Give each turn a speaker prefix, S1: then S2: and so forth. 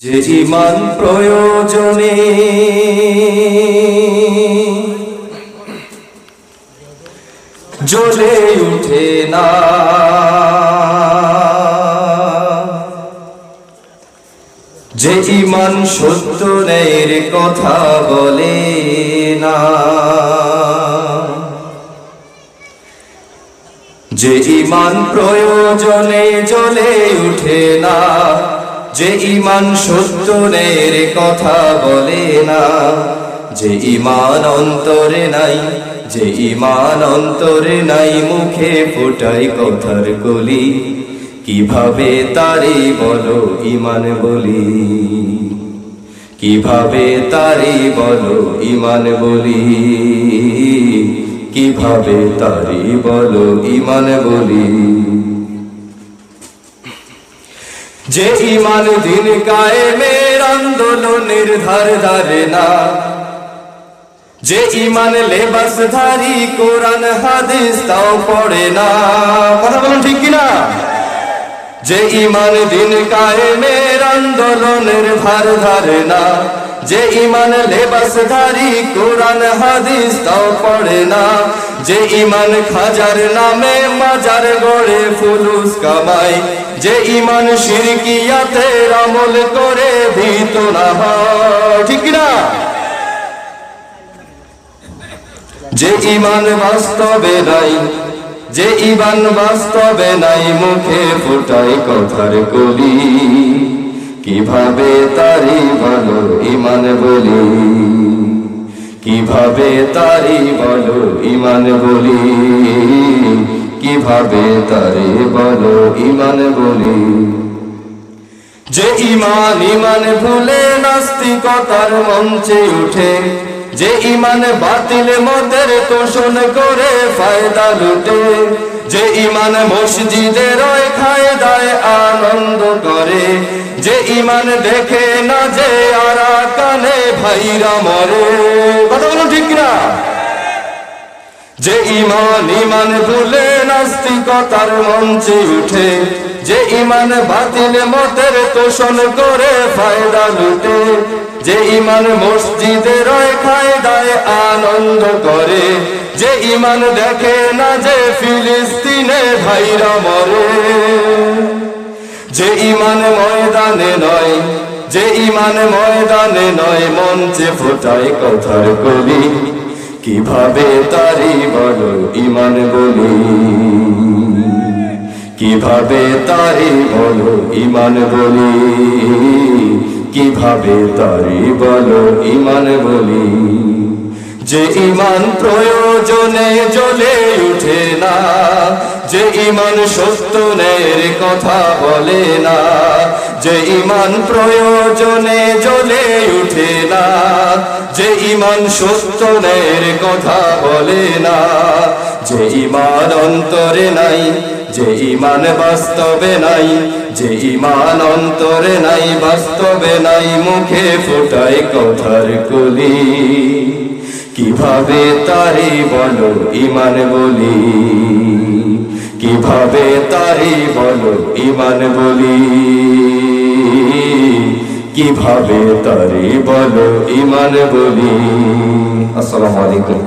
S1: যে ইমান প্রয়োজনে জ্বলে উঠে না। যে ইমান সত্য ন্যায়ের কথা বলে না। যে ইমান প্রয়োজনে জ্বলে উঠে না। যে ইমান সত্যনের কথা বলে না, যে ইমান অন্তরে নাই, যে ইমান অন্তরে নাই মুখে ফোটাই কথার কলি, কীভাবে তারি বলো ইমান বলি? কীভাবে তারি বলো ইমান বলি? কীভাবে তারি বলো ইমান বলি? যে ইমান দিন কায়েমের আন্দোলনের ধার ধারে না। যে ইমান লেবাস ধারি কোরআন, হাদিস তাও পড়ে না। কথা বলুন ঠিক কিনা? যে ইমান দিন কায়েমের আন্দোলনের ধার ধারে না। যে ইমান লেবাস ধারি কোরআন, হাদিস তাও পড়ে না। যে ইমান খাজার নামে মাজার গড়ে ফুলুস কামাই। যে ইমান শিরকিয়াতে আমল করে ভীত না ঠিক না যে ইমান বাস্তবে নাই, যে ইমান বাস্তবে নাই, মুখে ফুটাই কথার কলি। কীভাবে তারি বলো ইমান বলি? কীভাবে তারি বলো ইমান বলি? কীভাবে তারি বলো ইমান বলি? যে ইমান ইমান ভুলে নাস্তিকতার মঞ্চে উঠে, যে ইমান বাতিল মতের তোষণ করে ফায়দা লুটে, যে ইমান মসজিদে রয় খায় দায় আনন্দ করে ইমান দেখে না যে আরা কানে ভাইরা মরে। কথা বলুন ঠিক না যে ইমান ইমান ভুলে নাস্তিকতার মঞ্চে উঠে, যে ইমান বাতিল মতের তোষণ করে ফায়দা লুটে, যে ইমান মসজিদে রয় খায়দায়ে আনন্দ করে, যে ইমান দেখে না যে ফিলিস্তিনে ভাইরা মরে। যে ইমান ময়দানে নয়, যে ইমান ময়দানে নয়, মঞ্চে ফোটায় কথার কলি কীভাবে তারি বলো ইমান বলি? কীভাবে তারি বলো ইমান বলি? কীভাবে তারি বলো ইমান বলি? যে ইমান প্রয়োজনে জ্বলে উঠে না যে ইমান সত্যনের কথা বলে না, যে ইমান প্রয়োজনে জ্বলে উঠে না, যে ইমান সত্যনের কথা বলে না, যে ইমান অন্তরে নাই, যে ইমান বাস্তবে নাই, যে ইমান অন্তরে নাই, বাস্তবে নাই, মুখে ফোটায় কথার কলি। কীভাবে তারি বলো ইমান বলি? কীভাবে তারি বলো ইমান বলি। কীভাবে তারি বলো ইমান বলি। আসসালামু আলাইকুম।